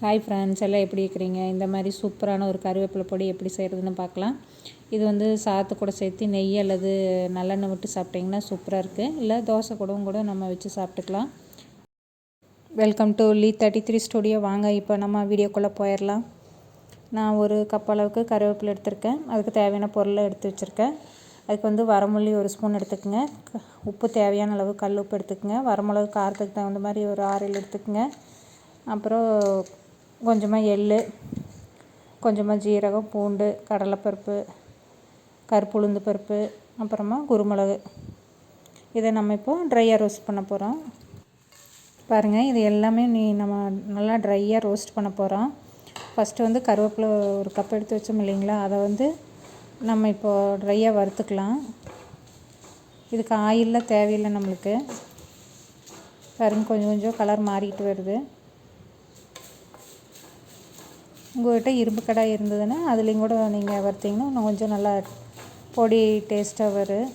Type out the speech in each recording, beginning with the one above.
Hi friends எல்லாம் எப்படி இருக்கிறீங்க? இந்த மாதிரி சூப்பரான ஒரு கருவேப்பிலை பொடி எப்படி செய்கிறதுன்னு பார்க்கலாம். இது வந்து சாத்து கூட சேர்த்து நெய் அல்லது நல்லெண்ணெய் விட்டு சாப்பிட்டிங்கன்னா சூப்பராக இருக்குது இல்லை தோசை கூடவும் கூட நம்ம வச்சு சாப்பிட்டுக்கலாம். Welcome to Lee thirty three studio வாங்க இப்போ நம்ம வீடியோக்குள்ளே போயிடலாம் நான் ஒரு கப் அளவுக்கு கருவேப்பிலை எடுத்திருக்கேன். அதுக்கு தேவையான பொருளை எடுத்து வச்சுருக்கேன். அதுக்கு வந்து வரமல்லி ஒரு ஸ்பூன் எடுத்துக்கோங்க. உப்பு தேவையான அளவு கல் உப்பு எடுத்துக்கோங்க. வரமிளகு காரத்துக்கு தகுந்த மாதிரி ஒரு ஆறு எடுத்துக்கோங்க. அப்புறம் கொஞ்சமாக எள் கொஞ்சமாக ஜீரகம் பூண்டு கடலைப்பருப்பு கருப்பு உளுந்து பருப்பு அப்புறமா குருமிளகு. இதை நம்ம இப்போது ட்ரையாக ரோஸ்ட் பண்ண போகிறோம் பாருங்கள் இது எல்லாமே நீ நம்ம நல்லா ட்ரையாக ரோஸ்ட் பண்ண போகிறோம் ஃபஸ்ட்டு வந்து கருவேப்பிலை ஒரு கப் எடுத்து வச்சோம் இல்லைங்களா? அதை வந்து நம்ம இப்போது ட்ரையாக வறுத்துக்கலாம். இதுக்கு ஆயிலெலாம் தேவையில்லை நம்மளுக்கு. பாருங்க கொஞ்சம் கொஞ்சம் கலர் மாறிக்கிட்டு வருது. உங்கள்கிட்ட இரும்பு கடாய் இருந்ததுன்னா அதுலேயும் கூட நீங்கள் வறுத்திங்கன்னா இன்னும் கொஞ்சம் நல்லா பொடி டேஸ்ட்டாக வரும்.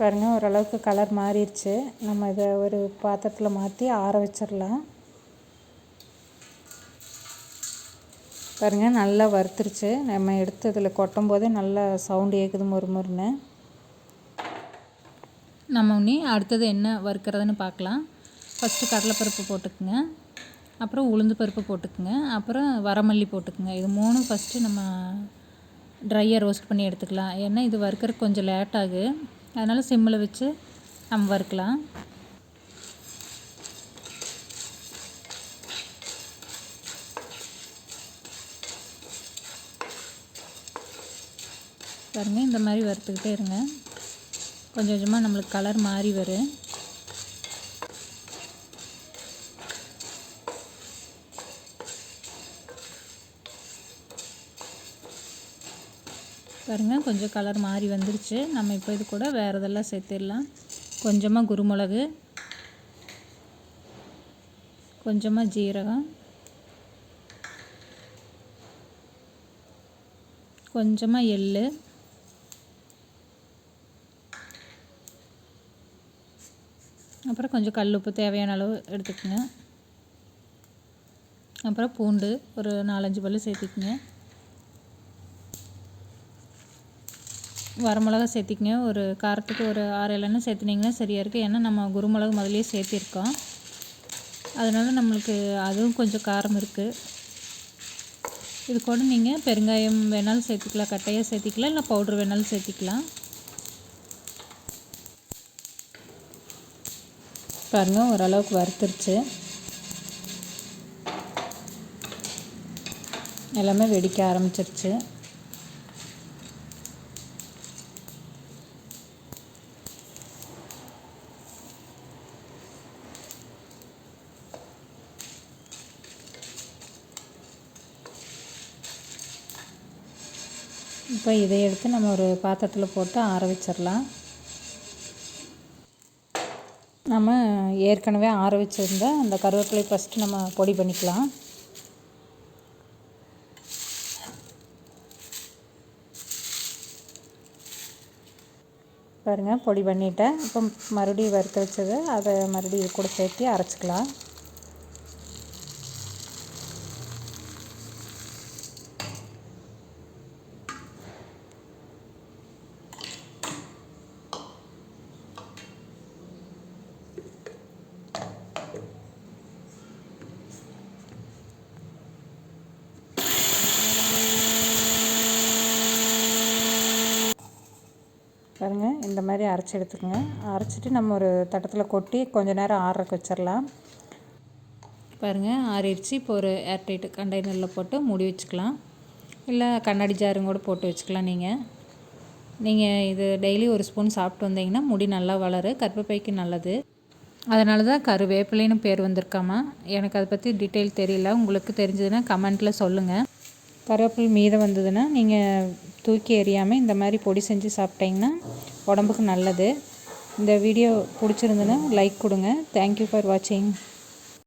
பாருங்கள் ஓரளவுக்கு கலர் மாறிடுச்சு. நம்ம இதை ஒரு பாத்திரத்தில் மாற்றி ஆற வச்சிடலாம். பாருங்கள் நல்லா வறுத்துருச்சு. நம்ம எடுத்து இதில் கொட்டும் போதே நல்லா சவுண்டு ஏற்குது மொறு மொறுன்னு. நம்ம உன்னி அடுத்தது என்ன வறுக்கிறதுன்னு பார்க்கலாம். ஃபஸ்ட்டு கடலைப்பருப்பு போட்டுக்குங்க. அப்புறம் உளுந்து பருப்பு போட்டுக்குங்க. அப்புறம் வரமல்லி போட்டுக்குங்க. இது மூணும் ஃபஸ்ட்டு நம்ம ட்ரையாக ரோஸ்ட் பண்ணி எடுத்துக்கலாம். ஏன்னா இது வறுக்கிறதுக்கு கொஞ்சம் லேட் ஆகும் அதனால் சிம்மில் வச்சு நம்ம வறுக்கலாம். பாருங்கள் இந்த மாதிரி வறுத்துக்கிட்டே இருங்க. கொஞ்சம் கொஞ்சமாக நம்மளுக்கு கலர் மாறி வரும் பாருங்கள் கொஞ்சம் கலர் மாறி வந்துருச்சு. நம்ம இப்போ இது கூட வேறு இதெல்லாம் சேர்த்துடலாம். கொஞ்சமாக குருமிளகு கொஞ்சமாக ஜீரகம் கொஞ்சமாக எள்ளு அப்புறம் கொஞ்சம் கல் உப்பு தேவையான அளவு எடுத்துக்கோங்க. அப்புறம் பூண்டு ஒரு நாலஞ்சு பல் சேர்த்திக்கங்க. வரமிளகா சேர்த்திக்கங்க. ஒரு காரத்துக்கு ஒரு ஆறு இலன்னு சேர்த்துனிங்கன்னா சரியாக இருக்குது ஏன்னா நம்ம குருமிளகு முதலே சேர்த்திருக்கோம். அதனால் நம்மளுக்கு அதுவும் கொஞ்சம் காரம் இருக்குது இது கூட நீங்கள் பெருங்காயம் வேணாலும் சேர்த்துக்கலாம். கட்டையாக சேர்த்திக்கலாம். இல்லை பவுட்ரு வேணாலும் சேர்த்திக்கலாம். பாருங்கள் ஓரளவுக்கு வறுத்துருச்சு. எல்லாமே வெடிக்க ஆரம்பிச்சிருச்சு. இப்போ இதை எடுத்து நம்ம ஒரு பாத்திரத்தில் போட்டு ஆற வச்சிடலாம். நம்ம ஏற்கனவே ஆற வச்சுருந்த அந்த கருவேப்பிலை ஃபஸ்ட்டு நம்ம பொடி பண்ணிக்கலாம். பாருங்கள் பொடி பண்ணிவிட்டேன் இப்போ மறுபடியும் வறுக்க வச்சது அதை மறுபடியும் கூட சேர்த்து அரைச்சிக்கலாம். பாருங்கள் இந்த மாதிரி அரைச்சி எடுத்துக்கோங்க. அரைச்சிட்டு நம்ம ஒரு தட்டத்தில் கொட்டி கொஞ்சம் நேரம் ஆறுறக்கு வச்சிடலாம் பாருங்கள் ஆறிடுச்சு. இப்போ ஒரு ஏர்டைட் கண்டெய்னரில் போட்டு மூடி வச்சுக்கலாம். இல்லை கண்ணாடி ஜாரும் கூட போட்டு வச்சுக்கலாம் நீங்கள் நீங்கள் இது டெய்லி ஒரு ஸ்பூன் சாப்பிட்டு வந்தீங்கன்னா முடி நல்லா வளரும் கர்ப்பப்பைக்கு நல்லது. அதனால தான் கருவேப்பிலைன்னு பேர் வந்திருக்காமா. எனக்கு அதை பற்றி டீட்டெயில் தெரியல. உங்களுக்கு தெரிஞ்சதுன்னா கமெண்ட்டில் சொல்லுங்கள் கருவேப்பிலை மீதம் வந்ததுன்னா நீங்கள் தூக்கி எறியாமல் இந்த மாதிரி பொடி செஞ்சு சாப்பிட்டிங்கன்னா உடம்புக்கு நல்லது. இந்த வீடியோ பிடிச்சிருந்துன்னா லைக் கொடுங்க. தேங்க்யூ ஃபார் வாட்சிங்